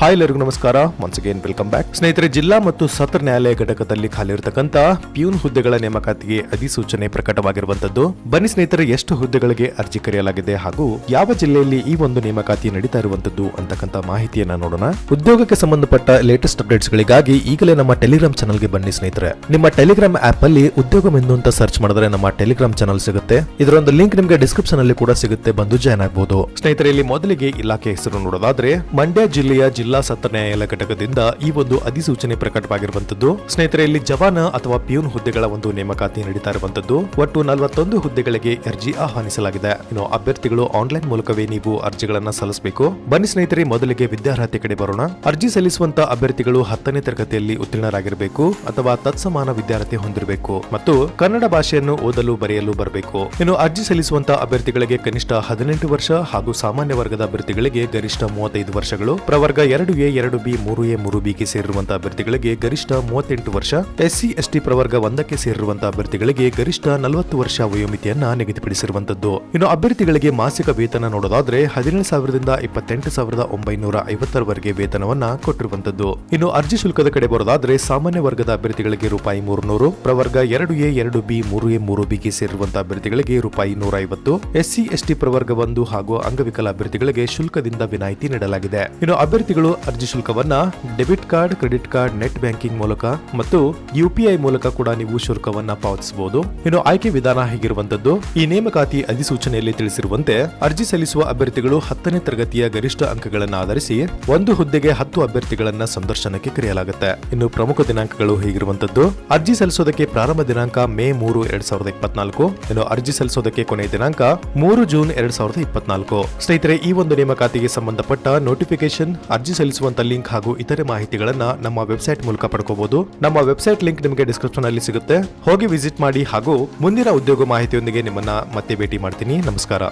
Hi ಎಲ್ಲರಿಗೂ ನಮಸ್ಕಾರ. Once again welcome back ಸ್ನೇಹಿತರೆ, ಜಿಲ್ಲಾ ಮತ್ತು ಸತ್ರ ನ್ಯಾಯಾಲಯ ಘಟಕದಲ್ಲಿ ಖಾಲಿ ಇರತಕ್ಕಂತ ಪ್ಯೂನ್ ಹುದ್ದೆಗಳ ನೇಮಕಾತಿಗೆ ಅಧಿಸೂಚನೆ ಪ್ರಕಟವಾಗಿರುವಂತದ್ದು ಬನ್ನಿ ಸ್ನೇಹಿತರೆ, ಎಷ್ಟು ಹುದ್ದೆಗಳಿಗೆ ಅರ್ಜಿ ಕರೆಯಲಾಗಿದೆ ಹಾಗೂ ಯಾವ ಜಿಲ್ಲೆಯಲ್ಲಿ ಈ ಒಂದು ನೇಮಕಾತಿ ನಡೀತಾ ಇರುವಂತದ್ದು ಅಂತಕ್ಕಂಥ ಮಾಹಿತಿಯನ್ನ ನೋಡೋಣ. ಉದ್ಯೋಗಕ್ಕೆ ಸಂಬಂಧಪಟ್ಟ ಲೇಟೆಸ್ಟ್ ಅಪ್ಡೇಟ್ಸ್ ಗಳಿಗಾಗಿ ಈಗಲೇ ನಮ್ಮ ಟೆಲಿಗ್ರಾಮ್ ಚಾನಲ್ಗೆ ಬನ್ನಿ ಸ್ನೇಹಿತರೆ. ನಿಮ್ಮ ಟೆಲಿಗ್ರಾಮ್ ಆಪ್ ಅಲ್ಲಿ ಉದ್ಯೋಗ ಎಂದು ಅಂತ ಸರ್ಚ್ ಮಾಡಿದ್ರೆ ನಮ್ಮ ಟೆಲಿಗ್ರಾಮ್ ಚಾನಲ್ ಸಿಗುತ್ತೆ. ಇದರೊಂದು ಲಿಂಕ್ ನಿಮಗೆ ಡಿಸ್ಕ್ರಿಪ್ಷನ್ ಅಲ್ಲಿ ಕೂಡ ಸಿಗುತ್ತೆ. ಬಂದು ಜಾಯ್ನ್ ಆಗಬಹುದು ಸ್ನೇಹಿತರೆ, ಇಲ್ಲಿ ಮೊದಲಿಗೆ ಇಲಾಖೆ ಹೆಸರು ನೋಡೋದಾದ್ರೆ, ಮಂಡ್ಯ ಜಿಲ್ಲೆಯ ಜಿಲ್ಲಾ ಸತ್ರ ನ್ಯಾಯಾಲಯ ಘಟಕದಿಂದ ಈ ಒಂದು ಅಧಿಸೂಚನೆ ಪ್ರಕಟವಾಗಿರುವಂತದ್ದು ಸ್ನೇಹಿತರೆ, ಇಲ್ಲಿ ಜವಾನ ಅಥವಾ ಪಿಯೂನ್ ಹುದ್ದೆಗಳ ಒಂದು ನೇಮಕಾತಿ ನಡೀತಾ ಇರುವಂತದ್ದು ಒಟ್ಟು ನಲವತ್ತೊಂದು ಹುದ್ದೆಗಳಿಗೆ ಅರ್ಜಿ ಆಹ್ವಾನಿಸಲಾಗಿದೆ. ಇನ್ನು ಅಭ್ಯರ್ಥಿಗಳು ಆನ್ಲೈನ್ ಮೂಲಕವೇ ನೀವು ಅರ್ಜಿಗಳನ್ನ ಸಲ್ಲಿಸಬೇಕು. ಬನ್ನಿ ಸ್ನೇಹಿತರೆ, ಮೊದಲಿಗೆ ವಿದ್ಯಾರ್ಹತೆ ಕಡೆ ಬರೋಣ. ಅರ್ಜಿ ಸಲ್ಲಿಸುವಂತ ಅಭ್ಯರ್ಥಿಗಳು ಹತ್ತನೇ ತರಗತಿಯಲ್ಲಿ ಉತ್ತೀರ್ಣರಾಗಿರಬೇಕು ಅಥವಾ ತತ್ಸಮಾನ ವಿದ್ಯಾರ್ಥಿ ಹೊಂದಿರಬೇಕು ಮತ್ತು ಕನ್ನಡ ಭಾಷೆಯನ್ನು ಓದಲು ಬರೆಯಲು ಬರಬೇಕು. ಇನ್ನು ಅರ್ಜಿ ಸಲ್ಲಿಸುವಂತ ಅಭ್ಯರ್ಥಿಗಳಿಗೆ ಕನಿಷ್ಠ ಹದಿನೆಂಟು ವರ್ಷ ಹಾಗೂ ಸಾಮಾನ್ಯ ವರ್ಗದ ಅಭ್ಯರ್ಥಿಗಳಿಗೆ ಗರಿಷ್ಠ ಮೂವತ್ತೈದು ವರ್ಷಗಳು, ಪ್ರವರ್ಗ ಎರಡು ಎ, ಎರಡು ಬಿ, ಮೂರು ಎ, ಮೂರು ಬಿಗೆ ಸೇರಿರುವಂತಹ ಅಭ್ಯರ್ಥಿಗಳಿಗೆ ಗರಿಷ್ಠ ಮೂವತ್ತೆಂಟು ವರ್ಷ. ಎಸ್ಸಿ, ಎಸ್ಟಿ ಪ್ರವರ್ಗ ಒಂದಕ್ಕೆ ಸೇರಿರುವಂತಹ ಅಭ್ಯರ್ಥಿಗಳಿಗೆ ಗರಿಷ್ಠ ನಲವತ್ತು ವರ್ಷ ವಯೋಮಿತಿಯನ್ನ ನಿಗದಿಪಡಿಸಿರುವಂತದ್ದು. ಇನ್ನು ಅಭ್ಯರ್ಥಿಗಳಿಗೆ ಮಾಸಿಕ ವೇತನ ನೋಡೋದಾದ್ರೆ ಹದಿನೇಳು ಸಾವಿರದಿಂದ ಇಪ್ಪತ್ತೆಂಟು ಸಾವಿರದ ಒಂಬೈನೂರ ಐವತ್ತರವರೆಗೆ ವೇತನವನ್ನ ಕೊಟ್ಟಿರುವಂತದ್ದು. ಇನ್ನು ಅರ್ಜಿ ಶುಲ್ಕದ ಕಡೆ ಬರೋದಾದ್ರೆ ಸಾಮಾನ್ಯ ವರ್ಗದ ಅಭ್ಯರ್ಥಿಗಳಿಗೆ ರೂಪಾಯಿ ಮೂರುನೂರು, ಪ್ರವರ್ಗ ಎರಡು ಎ, ಎರಡು ಬಿ, ಮೂರು ಎ, ಮೂರು ಬಿಗೆ ಸೇರಿರುವಂತಹ ಅಭ್ಯರ್ಥಿಗಳಿಗೆ ರೂಪಾಯಿ ನೂರ ಐವತ್ತು ಎಸ್ಸಿ, ಎಸ್ಟಿ ಪ್ರವರ್ಗ ಒಂದು ಹಾಗೂ ಅಂಗವಿಕಲ ಅಭ್ಯರ್ಥಿಗಳಿಗೆ ಶುಲ್ಕದಿಂದ ವಿನಾಯಿತಿ ನೀಡಲಾಗಿದೆ. ಇನ್ನು ಅಭ್ಯರ್ಥಿಗಳು ಅರ್ಜಿ ಶುಲ್ಕವನ್ನ debit card, credit card, net banking ಮೂಲಕ ಮತ್ತು ಯುಪಿಐ ಮೂಲಕ ಕೂಡ ನೀವು ಶುಲ್ಕವನ್ನ ಪಾವತಿಸಬಹುದು. ಇನ್ನು ಆಯ್ಕೆ ವಿಧಾನ ಹೇಗಿರುವಂತದ್ದು, ಈ ನೇಮಕಾತಿ ಅಧಿಸೂಚನೆಯಲ್ಲಿ ತಿಳಿಸಿರುವಂತೆ ಅರ್ಜಿ ಸಲ್ಲಿಸುವ ಅಭ್ಯರ್ಥಿಗಳು ಹತ್ತನೇ ತರಗತಿಯ ಗರಿಷ್ಠ ಅಂಕಗಳನ್ನು ಆಧರಿಸಿ ಒಂದು ಹುದ್ದೆಗೆ ಹತ್ತು ಅಭ್ಯರ್ಥಿಗಳನ್ನ ಸಂದರ್ಶನಕ್ಕೆ ಕರೆಯಲಾಗುತ್ತೆ. ಇನ್ನು ಪ್ರಮುಖ ದಿನಾಂಕಗಳು ಹೇಗಿರುವಂತದ್ದು, ಅರ್ಜಿ ಸಲ್ಲಿಸೋದಕ್ಕೆ ಪ್ರಾರಂಭ ದಿನಾಂಕ ಮೇ ಮೂರು ಎರಡ್ ಸಾವಿರದ ಇಪ್ಪತ್ನಾಲ್ಕು, ಇನ್ನು ಅರ್ಜಿ ಸಲ್ಲಿಸೋದಕ್ಕೆ ಕೊನೆಯ ದಿನಾಂಕ ಮೂರು ಜೂನ್ ಎರಡ್ ಸಾವಿರದ ಇಪ್ಪತ್ನಾಲ್ಕು. ಸ್ನೇಹಿತರೆ, ಈ ಒಂದು ನೇಮಕಾತಿಗೆ ಸಂಬಂಧಪಟ್ಟ ನೋಟಿಫಿಕೇಶನ್ ಅರ್ಜಿ ಸಲ್ಲಿಸುವಂತ ಲಿಂಕ್ ಹಾಗೂ ಇತರೆ ಮಾಹಿತಿಗಳನ್ನ ನಮ್ಮ ವೆಬ್ಸೈಟ್ ಮೂಲಕ ಪಡ್ಕೋಬಹುದು ನಮ್ಮ ವೆಬ್ಸೈಟ್ ಲಿಂಕ್ ನಿಮಗೆ ಡಿಸ್ಕ್ರಿಪ್ಷನ್ ಅಲ್ಲಿ ಸಿಗುತ್ತೆ. ಹೋಗಿ ವಿಸಿಟ್ ಮಾಡಿ ಹಾಗೂ ಮುಂದಿನ ಉದ್ಯೋಗ ಮಾಹಿತಿಯೊಂದಿಗೆ ನಿಮ್ಮನ್ನ ಮತ್ತೆ ಭೇಟಿ ಮಾಡ್ತೀನಿ. ನಮಸ್ಕಾರ.